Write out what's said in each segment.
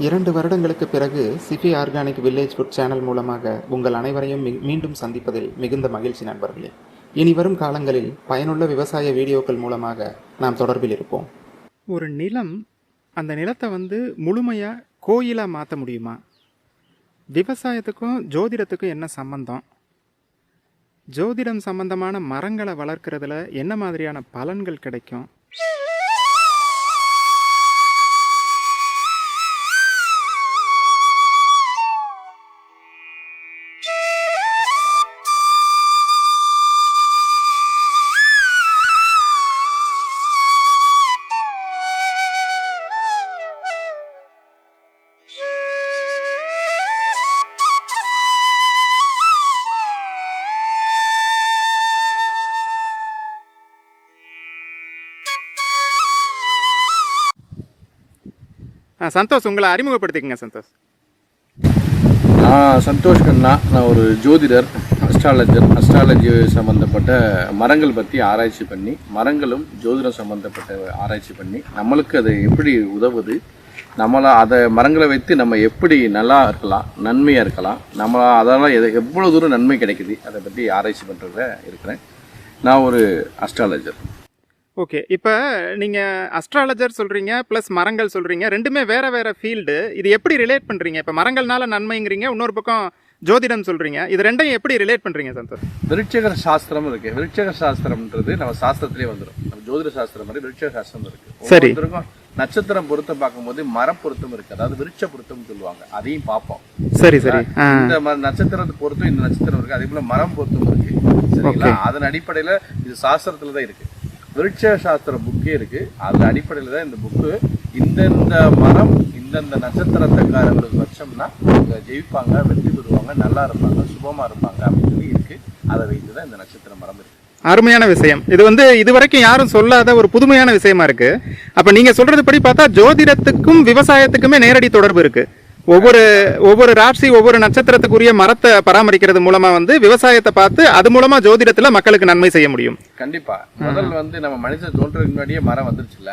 இரண்டு வருடங்களுக்கு பிறகு சிபி ஆர்கானிக் வில்லேஜ் ஃபுட் சேனல் மூலமாக உங்கள் அனைவரையும் மீ- மீண்டும் சந்திப்பதில் மிகுந்த மகிழ்ச்சி நண்பர்களே. இனி வரும் காலங்களில் பயனுள்ள விவசாய வீடியோக்கள் மூலமாக நாம் தொடர்பில் இருப்போம். ஒரு நிலம் அந்த நிலத்தை வந்து முழுமையாக கோயிலாக மாற்ற முடியுமா? விவசாயத்துக்கும் ஜோதிடத்துக்கும் என்ன சம்பந்தம்? ஜோதிடம் சம்பந்தமான மரங்களை வளர்க்குறதுல என்ன மாதிரியான பலன்கள் கிடைக்கும்? சந்தோஷ் உங்களை அறிமுகப்படுத்திக்கங்க சந்தோஷ். நான் சந்தோஷ் கண்ணா. நான் ஒரு ஜோதிடர் அஸ்ட்ராலஜர் அஸ்ட்ராலஜி சம்மந்தப்பட்ட மரங்கள் பற்றி ஆராய்ச்சி பண்ணி மரங்களும் ஜோதிடம் சம்மந்தப்பட்ட ஆராய்ச்சி பண்ணி நம்மளுக்கு அது எப்படி உதவுது? நம்மளை அதை மரங்களை வைத்து நம்ம எப்படி நல்லா இருக்கலாம் நன்மையாக இருக்கலாம் நம்ம அதெல்லாம் எது எவ்வளோ தூரம் நன்மை கிடைக்குது அதை பற்றி ஆராய்ச்சி பண்ணுறத இருக்கிறேன். நான் ஒரு அஸ்ட்ராலஜர் ஓகே. இப்போ நீங்கள் அஸ்ட்ராலஜர் சொல்கிறீங்க ப்ளஸ் மரங்கள் சொல்கிறீங்க ரெண்டுமே வேற வேற ஃபீல்டு இது எப்படி ரிலேட் பண்ணுறீங்க இப்போ மரங்கள்னால நன்மைங்கிறீங்க இன்னொரு பக்கம் ஜோதிடம் சொல்கிறீங்க இது ரெண்டையும் எப்படி ரிலேட் பண்ணுறீங்க சந்தோஷ்? விருட்சக சாஸ்திரம் இருக்கு. விருட்சக சாஸ்திரம்ன்றது நம்ம சாஸ்திரத்திலே வந்துடும் நம்ம ஜோதிட சாஸ்திரம் மாதிரி விருட்சக சாஸ்திரம் இருக்கு. சரி. நட்சத்திரம் பொருத்தம் பார்க்கும்போது மர பொருத்தம் இருக்கு. அதாவது விருட்ச பொருத்தம் சொல்லுவாங்க. அதையும் பார்ப்போம். சரி சரி. இந்த நட்சத்திரத்தை பொருத்தம் இந்த நட்சத்திரம் இருக்கு. அதே போல மரம் பொருத்தம் இருக்கு. சரிங்களா? அதன் அடிப்படையில இது சாஸ்திரத்துல தான் இருக்கு. விருட்ச சாஸ்திர புக்கே இருக்கு. அது அடிப்படையில் தான் இந்த புக்கு இந்தந்த மரம் இந்தந்த நட்சத்திரத்துக்காரங்களுக்கு வச்சோம்னா அவங்க ஜெயிப்பாங்க வெற்றி பெறுவாங்க நல்லா இருப்பாங்க சுபமாக இருப்பாங்க அப்படின்னு சொல்லி இருக்கு. அதை வைத்து தான் இந்த நட்சத்திர மரம் இருக்கு. அருமையான விஷயம். இது வந்து இதுவரைக்கும் யாரும் சொல்லாத ஒரு புதுமையான விஷயமா இருக்கு. அப்ப நீங்க சொல்றது படி பார்த்தா ஜோதிடத்துக்கும் விவசாயத்துக்குமே நேரடி தொடர்பு இருக்கு. ஒவ்வொரு ஒவ்வொரு ராசி ஒவ்வொரு நட்சத்திரத்துக்குரிய மரத்தை பராமரிக்கிறது மூலமா வந்து விவசாயத்தை பார்த்து அது மூலமா ஜோதிடத்துல மக்களுக்கு நன்மை செய்ய முடியும். கண்டிப்பா. முதல் வந்து நம்ம மனுஷன் தோன்றதுக்கு முன்னாடியே மரம் வந்துருச்சுல்ல?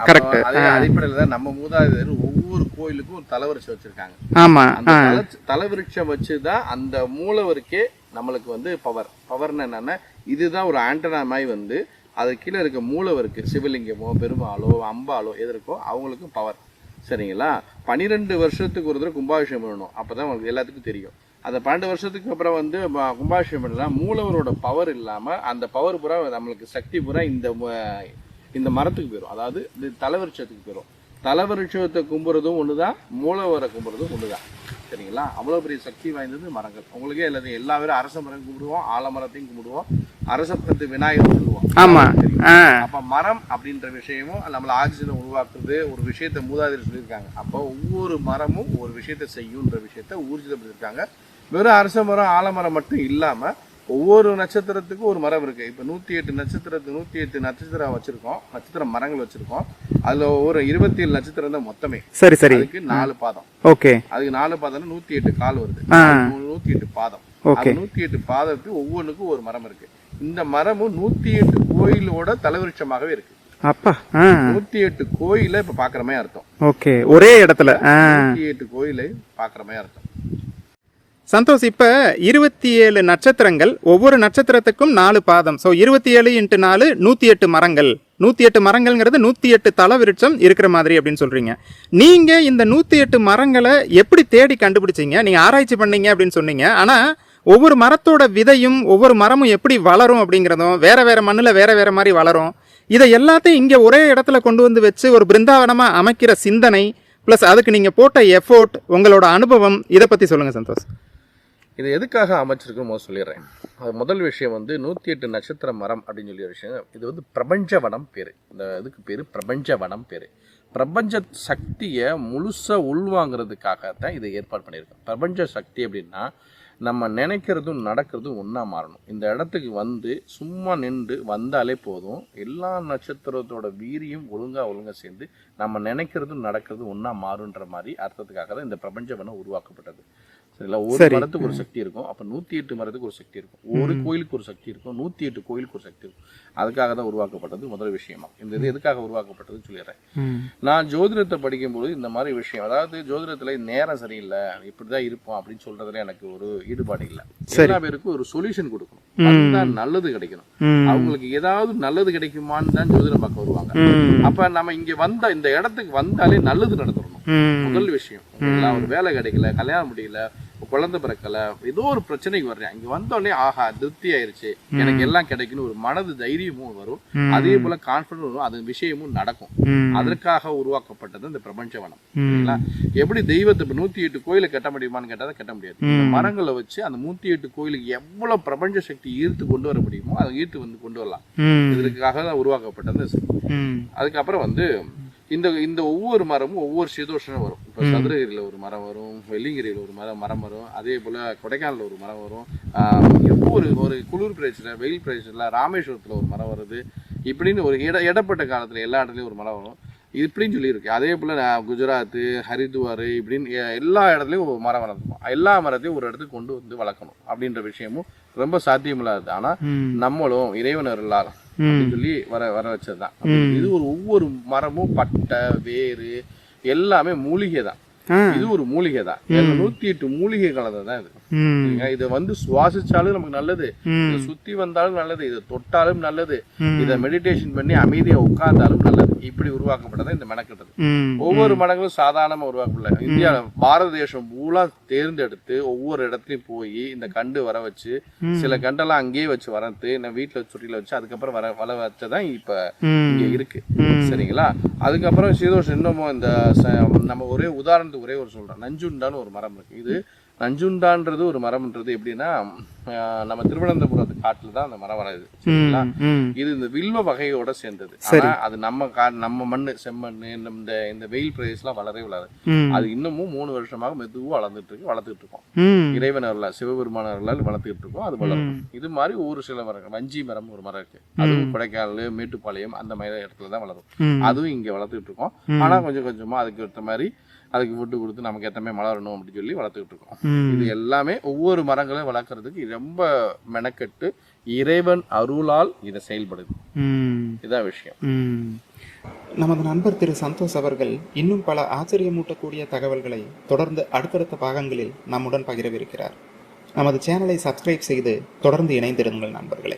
Correct. அதே அடிப்படையில தான் நம்ம மூதாதையர் ஒவ்வொரு கோயிலுக்கும் ஒரு தலைவரிசை வச்சிருக்காங்க. ஆமா. அந்த தலைவிருட்சம் வச்சுதான் அந்த மூலவருக்கே நம்மளுக்கு வந்து பவர் பவர்னு என்னன்னா இதுதான் ஒரு ஆண்டனா மாதிரி வந்து அது கீழே இருக்க மூலவருக்கு சிவலிங்கமோ பெருமாளோ அம்பாலோ எது இருக்கோ அவங்களுக்கும் பவர் சரிங்களா? பன்னிரெண்டு வருஷத்துக்கு ஒரு தடவை கும்பாபிஷேகம் பண்ணணும். அப்போ தான் உங்களுக்கு எல்லாத்துக்கும் தெரியும். அந்த பன்னெண்டு வருஷத்துக்கு அப்புறம் வந்து கும்பாபிஷேகம் பண்ணலாம். மூலவரோட பவர் இல்லாமல் அந்த பவர் பூரா நம்மளுக்கு சக்தி பூரா இந்த ம- இந்த மரத்துக்கு போயிடும் அதாவது இந்த தலைவருஷத்துக்கு போயிடும் தலைவருஷத்தை கும்புறதும் தான் மூலவரை கும்புறதும் தான் சரிங்களா? அவ்வளோ பெரிய சக்தி வாய்ந்தது மரங்கள். உங்களுக்கே எல்லாத்தையும் எல்லா பேரும் அரச மரம் கும்பிடுவோம் ஆலமரத்தையும் கும்பிடுவோம் அரச பத்து விநாயகர் சொல்லுவோம். ஆமா. ஆ. அப்ப மரம் அப்படின்ற விஷயமும் நம்மள ஆக்சிஜனை உருவாக்குறது ஒரு விஷயத்தை மூதாதையர் சொல்லியிருக்காங்க. அப்போ ஒவ்வொரு மரமும் ஒரு விஷயத்தை செய்யுன்ற விஷயத்த ஊர்ஜிதப்படுத்திருக்காங்க வெறும் அரச மரம் ஆலமரம் மட்டும் இல்லாம ஒவ்வொரு நட்சத்திரத்துக்கும் ஒரு மரம் இருக்கு. இப்ப நூத்தி எட்டு நட்சத்திரத்துக்கு நூத்தி எட்டு நட்சத்திரம் வச்சிருக்கோம். நட்சத்திர மரங்கள் வச்சிருக்கோம். அதுல ஒரு இருபத்தி ஏழு நட்சத்திரம் தான் மொத்தமே. சரி சரி. அதுக்கு நாலு பாதம். ஓகே. அதுக்கு நாலு பாதம்னா நூத்தி எட்டு கால் வருது. நூத்தி எட்டு பாதம். ஓகே. நூத்தி எட்டு பாதத்துக்கு ஒவ்வொன்றுக்கும் ஒரு மரம் இருக்கு. இந்த மரமும் நூத்தி எட்டு கோயிலோட தலைவிருட்சமாகவே இருக்கு. அப்பா நூத்தி எட்டு கோயில இப்ப பாக்குற மாதிரி அர்த்தம். ஓகே ஒரே இடத்துல நூத்தி எட்டு கோயிலை பாக்குற மாதிரி அர்த்தம். சந்தோஷ் இப்போ இருபத்தி ஏழு நட்சத்திரங்கள் ஒவ்வொரு நட்சத்திரத்துக்கும் நாலு பாதம். ஸோ இருபத்தி ஏழு இன்ட்டு நாலு நூற்றி எட்டு மரங்கள். நூற்றி எட்டு மரங்கள்ங்கிறது நூற்றி எட்டு தல விருட்சம் இருக்கிற மாதிரி அப்படின்னு சொல்கிறீங்க நீங்கள் இந்த நூற்றி எட்டு மரங்களை எப்படி தேடி கண்டுபிடிச்சீங்க? நீங்கள் ஆராய்ச்சி பண்ணீங்க அப்படின்னு சொன்னீங்க. ஆனால் ஒவ்வொரு மரத்தோட விதையும் ஒவ்வொரு மரமும் எப்படி வளரும் அப்படிங்கிறதும் வேறு வேறு மண்ணில் வேறு வேறு மாதிரி வளரும். இதை எல்லாத்தையும் இங்கே ஒரே இடத்துல கொண்டு வந்து வச்சு ஒரு பிருந்தாவனமாக அமைக்கிற சிந்தனை ப்ளஸ் அதுக்கு நீங்கள் போட்ட எஃபோர்ட் உங்களோட அனுபவம் இதை பற்றி சொல்லுங்கள் சந்தோஷ். இது எதுக்காக அமைச்சிருக்குன்னு முதல் சொல்லிடுறேன். அது முதல் விஷயம் வந்து நூற்றி எட்டு நட்சத்திர மரம் அப்படின்னு சொல்லி ஒரு விஷயம். இது வந்து பிரபஞ்ச வனம் பேர். இந்த இதுக்கு பேர் பிரபஞ்ச வனம் பேர். பிரபஞ்ச சக்தியை முழுசாக உள்வாங்கிறதுக்காக தான் இதை ஏற்பாடு பண்ணியிருக்கோம். பிரபஞ்ச சக்தி அப்படின்னா நம்ம நினைக்கிறதும் நடக்கிறதும் ஒன்றா மாறணும். இந்த இடத்துக்கு வந்து சும்மா நின்று வந்தாலே போதும். எல்லா நட்சத்திரத்தோட வீரியும் ஒழுங்காக ஒழுங்காக சேர்ந்து நம்ம நினைக்கிறதும் நடக்கிறதும் ஒன்றா மாறுன்ற மாதிரி அர்த்தத்துக்காக தான் இந்த பிரபஞ்ச வனம் உருவாக்கப்பட்டது. சரிங்களா? ஒரு. மரத்துக்கு ஒரு சக்தி இருக்கும். அப்ப நூத்தி எட்டு மரத்துக்கு ஒரு சக்தி இருக்கும். ஒரு கோயிலுக்கு ஒரு சக்தி இருக்கும். நூத்தி எட்டு கோயிலுக்கு ஒரு சக்தி இருக்கும். அதுக்காக தான் உருவாக்கப்பட்டது முதல் விஷயமா. இந்த இது எதுக்காக உருவாக்கப்பட்டதுன்னு சொல்லிடுறேன். நான் ஜோதிடத்தை படிக்கும்போது இந்த மாதிரி விஷயம் அதாவது ஜோதிடத்துல நேரம் சரியில்லை இப்படிதான் இருப்போம் அப்படின்னு சொல்றதுல எனக்கு ஒரு ஈடுபாடு இல்லை. எல்லா பேருக்கும் ஒரு சொல்யூஷன் கொடுக்கணும். அதுதான் நல்லது கிடைக்கணும். அவங்களுக்கு ஏதாவது நல்லது கிடைக்குமான்னு தான் ஜோதிடம் பார்க்க வருவாங்க. அப்ப நம்ம இங்க வந்த இந்த இடத்துக்கு வந்தாலே நல்லது நடந்துடணும். முதல் விஷயம்? ஒரு வேலை கிடைக்கல கல்யாணம் முடியல குழந்தை பிறக்கல ஏதோ ஒரு பிரச்சனைக்கு வர்றேன். இங்க வந்தோடனே ஆஹா திருப்தி ஆயிருச்சு. எனக்கு எல்லாம் கிடைக்கணும் ஒரு மனது தைரியமும் வரும். அதே போல கான்பிடன்ஸ் வரும். அது விஷயமும் நடக்கும். அதற்காக உருவாக்கப்பட்டது இந்த பிரபஞ்சவனம். சரிங்களா? எப்படி தெய்வத்தை இப்ப நூத்தி எட்டு கோயிலை கட்ட முடியுமான்னு கேட்டா அதை கட்ட முடியாது. மரங்களை வச்சு அந்த நூத்தி எட்டு கோயிலுக்கு எவ்வளவு பிரபஞ்ச சக்தி ஈர்த்து கொண்டு வர முடியுமோ அதை ஈர்த்து வந்து கொண்டு வரலாம். இதற்காக தான் உருவாக்கப்பட்டது அதுக்கப்புறம் வந்து இந்த இந்த ஒவ்வொரு மரமும் ஒவ்வொரு சீதோஷனம் வரும். இப்போ சதுரகிரியில் ஒரு மரம் வரும் வெள்ளிங்கிரியில் ஒரு மரம் மரம் வரும் அதே போல் கொடைக்கானலில் ஒரு மரம் வரும். ஆஹ் ஒவ்வொரு ஒரு குளிர் பிரதேசத்தில் வெயில் பிரதேசத்தில் ராமேஸ்வரத்தில் ஒரு மரம் வருது இப்படின்னு ஒரு இட இடப்பட்ட காலத்தில் எல்லா இடத்துலையும் ஒரு மரம் வரும். இப்படின்னு சொல்லியிருக்கு. அதே போல் குஜராத்து ஹரித்வார் இப்படின்னு எல்லா இடத்துலையும் ஒரு மரம் வளர்த்துக்கும் எல்லா மரத்தையும் ஒரு இடத்துக்கு கொண்டு வந்து வளர்க்கணும் அப்படின்ற விஷயமும் ரொம்ப சாத்தியமில்லாதது. ஆனால். நம்மளும் இறைவனர் இல்லாத சொல்லி வர வர வச்சதுதான். இது ஒரு ஒவ்வொரு மரமும் பட்டை வேறு எல்லாமே மூலிகை தான் இது ஒரு மூலிகை தான் நூத்தி எட்டு மூலிகை கலந்தது தான் இது? இதை வந்து சுவாசிச்சாலும் நமக்கு நல்லது. இதை சுத்தி வந்தாலும் நல்லது. இதை தொட்டாலும் நல்லது. இதை மெடிடேஷன் பண்ணி அமைதியா உட்கார்ந்தாலும் நல்லது. இப்படி உருவாக்கப்பட்டது இந்த மெனக்கெட்டது. ஒவ்வொரு மடங்களும் சாதாரணமா உருவாக்கப்படல இந்தியா பாரத தேசம் பூரா தேர்ந்தெடுத்து ஒவ்வொரு இடத்துலயும் போய் இந்த கண்டு வர வச்சு சில கண்டெல்லாம் அங்கேயே வச்சு வளர்த்து நான் வீட்டுல சுற்றில வச்சு அதுக்கப்புறம் வர வள வச்சதான் இப்ப. இங்க இருக்கு. சரிங்களா? அதுக்கப்புறம் சீதோஷம் இன்னமும் இந்த நம்ம ஒரே உதாரணத்துக்கு ஒரே ஒரு சொல்றேன். நஞ்சுண்டான்னு ஒரு மரம் இருக்கு. இது நஞ்சுண்டான்றது ஒரு மரம்ன்றது எப்படின்னா நம்ம திருவனந்தபுரத்து காட்டுல தான் அந்த மரம் வராது சரிங்களா? இது இந்த வில்வ வகையோட சேர்ந்தது. ஆனா அது நம்ம கா நம்ம மண்ணு செம்மண்ணு இந்த இந்த வெயில் பிரதேசம்லாம் வளரவே வளராது. அது இன்னமும் மூணு வருஷமாக மெதுவா வளர்ந்துட்டு இருக்கு வளர்த்துட்டு இருக்கோம். ம். இறைவனர்ல சிவபெருமானர்களால் வளர்த்துட்டு இருக்கோம். அது வளரும். இது மாதிரி ஒரு சில மரம் வஞ்சி மரம் ஒரு மரம் இருக்கு. அதுவும் கொடைக்கானல் மேட்டுப்பாளையம் அந்த மாதிரி இடத்துல தான் வளரும். அதுவும் இங்க வளர்த்துட்டு இருக்கோம். ஆனா கொஞ்சம் கொஞ்சமா அதுக்கு ஏற்ற மாதிரி அதுக்கு ஃபுட்டு கொடுத்து நமக்கு ஏற்ற மாதிரி மலரணும் அப்படின்னு சொல்லி வளர்த்துட்டு இருக்கோம். இது எல்லாமே ஒவ்வொரு மரங்களையும் வளர்க்கறதுக்கு ரொம்ப மெனக்கெட்டு இறைவன் அருளால் இதை செயல்படுது. இதுதான் விஷயம். நமது நண்பர் திரு சந்தோஷ் அவர்கள் இன்னும் பல ஆச்சரியமூட்டக்கூடிய தகவல்களை தொடர்ந்து அடுத்தடுத்த பாகங்களில் நம்முடன் பகிரவிருக்கிறார். நமது சேனலை சப்ஸ்கிரைப் செய்து தொடர்ந்து இணைந்திருங்கள் நண்பர்களே.